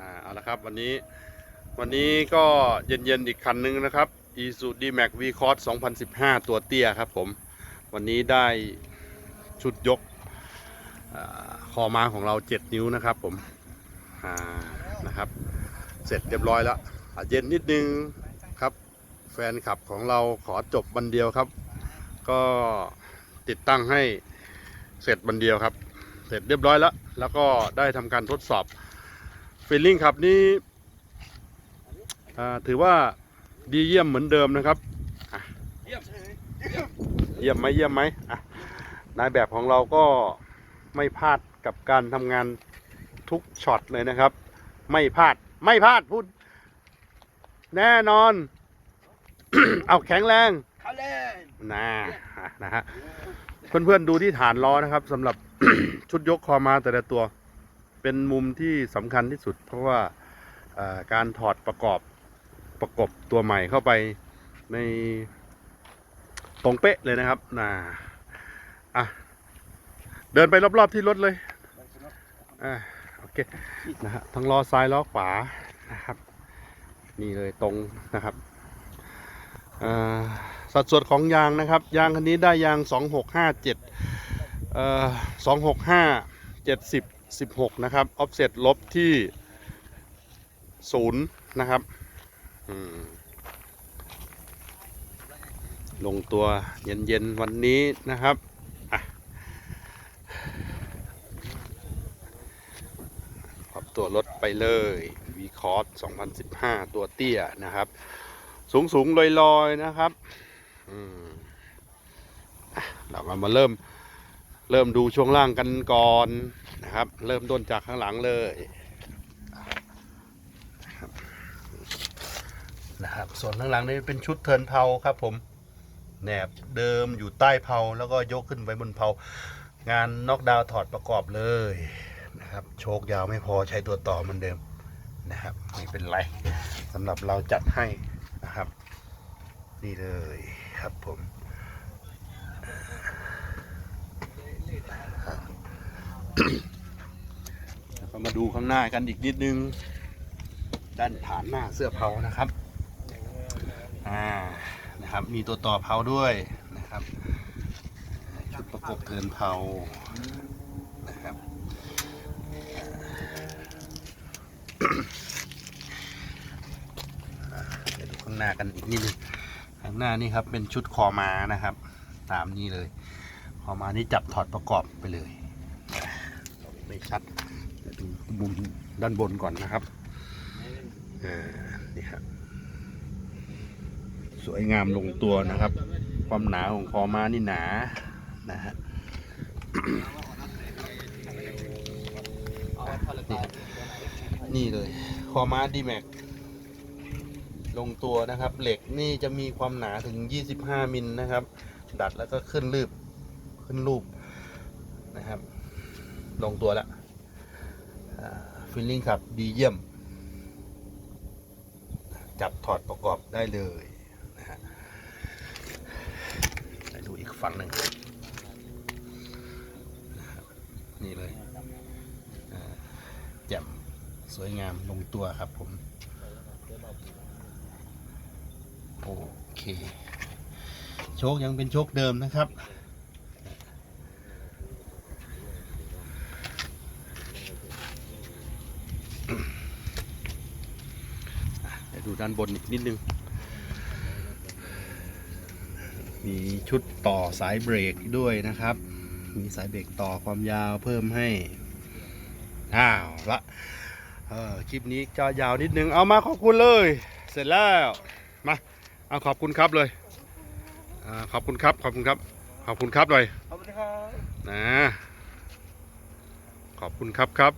อ่าเอาละครับวันนี้วันนี้ก็เย็นๆอีกคันนึงนะครับ i s u d m a x v c o s 2015 ตัวเตี้ยครับผม วันนี้ได้ชุดยกอคอมาของเรา 7 นิ้วนะครับผมอ่านะครับ เสร็จเรียบร้อยแล้วอะเย็นนิดนึงครับ แฟนคลับของเราขอจบวันเดียวครับ ก็ติดตั้งให้เสร็จวันเดียวครับ เสร็จเรียบร้อยแล้ว แล้วก็ได้ทำการทดสอบ ฟีลลิ่งครับนี่อ่าถือว่าดีเยี่ยมเหมือนเดิมนะครับอะเยี่ยมเยี่ยมไหมเยี่ยมไหมอะนายแบบของเราก็ไม่พลาดกับการทำงานทุกช็อตเลยนะครับ ไม่พลาดไม่พลาดพูด แน่นอน เอาแข็งแรงเขาเล่นนะอะนะฮะเพื่อนๆดูที่ฐานล้อนะครับสำหรับชุดยกคอมาแต่ละตัว เป็นมุมที่สำคัญที่สุด เพราะว่าการถอดประกอบประกบตัวใหม่เข้าไปในตรงเป๊ะเลยนะครับนะอะเดินไปรอบๆที่รถเลยอ่าโอเคนะฮะทั้งล้อซ้ายล้อขวานะครับ นี่เลยตรงนะครับสัดส่วนของยางนะครับ ยางคันนี้ได้ยาง 2657เอ่อ265 70 16 นะครับ ออฟเซ็ตลบที่0นะครับลงตัวเย็นๆ วันนี้นะครับอะขอบตัวรถไปเลย v c o s 2015 ตัวเตี้ยนะครับ สูงสูงลอยลอยๆนะครับเรามาเริ่ม เริ่มดูช่วงล่างกันก่อนนะครับ เริ่มต้นจากข้างหลังเลยนะครับส่วนข้างหลังนี่เป็นชุดเทินเพาครับ ผมแหนบเดิมอยู่ใต้เพาแล้วก็ยกขึ้นไปบนเพางานน็อกดาวถอดประกอบเลยนะครับ โชคยาวไม่พอใช้ตัวต่อเหมือนเดิมนะครับไม่เป็นไรสำหรับเราจัดให้นะครับ นี่เลยครับผม แล้วก็มาดูข้างหน้ากันอีกนิดนึง ด้านฐานหน้าเสื้อเผานะครับ อ่า นะครับ มีตัวต่อเผาด้วยนะครับชุดประกบเกินเผานะครับเดี๋ยวดูข้างหน้ากันอีกนิดนึงข้างหน้านี่ครับเป็นชุดคอมานะครับ ตามนี้เลยคอมานี่จับถอดประกอบไปเลย ชัดดูมุมด้านบนก่อนนะครับอ่านี่ครับสวยงามลงตัวนะครับ ความหนาของคอมานี่หนานะฮะนี่เลยคอมาดีแม็กลงตัวนะครับเหล็กนี่จะมีความหนาถึง 25 มิลนะครับ ดัดแล้วก็ขึ้นรูปขึ้นรูปนะครับ ลงตัวแล้ว ฟิลลิ่งครับดีเยี่ยม จับถอดประกอบได้เลยนะฮะดูอีกฝั่งหนึ่งนี่เลยแจ่มสวยงามลงตัวครับผม โอเค โชคยังเป็นโชคเดิมนะครับ เดี๋ยวดูด้านบนอีกนิดนึง มีชุดต่อสายเบรกด้วยนะครับ มีสายเบรกต่อความยาวเพิ่มให้อ้าวละเออคลิปนี้จะยาวนิดนึง เอามาขอบคุณเลย เสร็จแล้ว มา เอาขอบคุณครับเลยอาขอบคุณครับ ขอบคุณครับ ขอบคุณครับหน่อยขอบคุณครับนะขอบคุณครับครับ